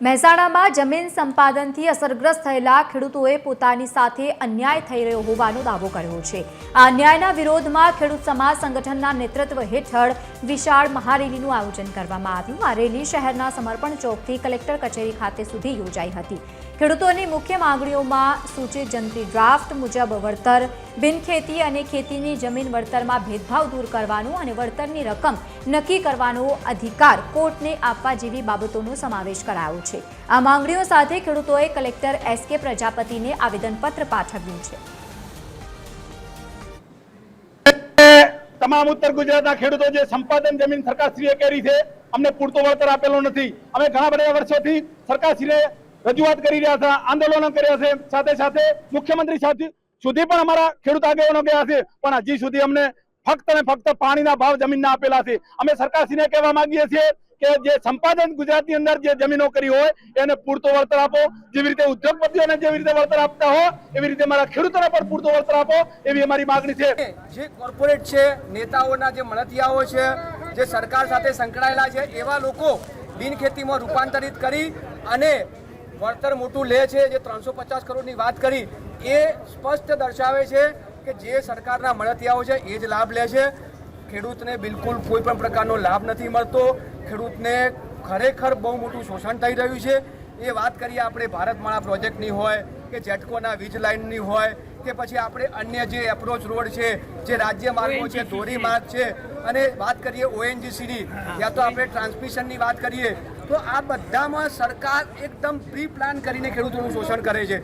મહેસાણામાં જમીન સંપાદનથી અસરગ્રસ્ત થયેલા ખેડૂતોએ પોતાની સાથે અન્યાય થઈ રહ્યો હોવાનો દાવો કર્યો છે. આ અન્યાયના વિરોધમાં ખેડૂત સમાજ સંગઠનના નેતૃત્વ હેઠળ વિશાળ મહારેલીનું આયોજન કરવામાં આવ્યું. આ રેલી શહેરના સમર્પણ ચોકથી કલેક્ટર કચેરી ખાતે સુધી યોજાઈ હતી. ખેડૂતોની મુખ્ય માંગણીઓમાં સૂચિત જંત્રી ડ્રાફ્ટ મુજબ વળતર, બિનખેતી અને ખેતીની જમીન વળતરમાં ભેદભાવ દૂર કરવાનું અને વળતરની રકમ નક્કી કરવાનો અધિકાર કોર્ટને આપવા જેવી બાબતોનો સમાવેશ કરાયો છે. આ માંગણીઓ સાથે ખેડૂતોએ કલેક્ટર એસ પ્રજાપતિને આવેદનપત્ર પાઠવ્યું છે. તમામ ઉત્તર ગુજરાતના ખેડૂતો જે સંપાદન જમીન સરકારશ્રીએ કરી છે, અમને પૂરતો વળતર આપેલો નથી. અમે ઘણા બધા વર્ષોથી સરકારશ્રીને રજૂઆત કરી રહ્યા હતા આંદોલનો કર્યા છે. સાથે સાથે મુખ્યમંત્રી સુધી પણ અમારા ખેડૂત આગેવાનો ગયા છે. પણ હજી સુધી અમને ફક્ત ને ફક્ત પાણીના ભાવ જમીનના આપેલા છે. અમે સરકારશ્રીને કહેવા માંગીએ છીએ કે જે સંપાદન ગુજરાતની અંદર જે જમીનો કરી હોય, એને પૂરતો વળતર આપો. જેવી રીતે ઉદ્યોગપતિઓને જેવી રીતે વળતર આપતા હો, એવી રીતે મારા ખેડૂતોને પણ પૂરતો વળતર આપો, એવી અમારી માંગણી છે. જે કોર્પોરેટ છે, નેતાઓના જે મળતિયાઓ છે, જે સરકાર સાથે સંકળાયેલા છે, એવા લોકો બિનખેતીમાં રૂપાંતરિત કરી અને વળતર મોટું લે છે જે ત્રણસો પચાસ કરોડની વાત કરી એ સ્પષ્ટ દર્શાવે છે કે જે સરકારના મળતિયાઓ છે એ જ લાભ લે છે. ખેડૂતને બિલકુલ કોઈ પણ પ્રકારનો લાભ નથી મળતો. ખેડૂતને ખરેખર બહુ મોટું શોષણ થઈ રહ્યું છે. એ વાત કરીએ આપણે ભારતમાળા પ્રોજેક્ટની હોય કે જેટકોના વીજ લાઇનની હોય કે પછી આપણે અન્ય જે એપ્રોચ રોડ છે જે રાજ્ય માર્ગો છે ધોરી માર્ગ છે અને વાત કરીએ ઓએનજીસીની યા તો આપણે ટ્રાન્સમિશનની વાત કરીએ તો આ બધામાં સરકાર એકદમ પ્રી પ્લાન કરીને ખેડૂતોનું શોષણ કરે છે.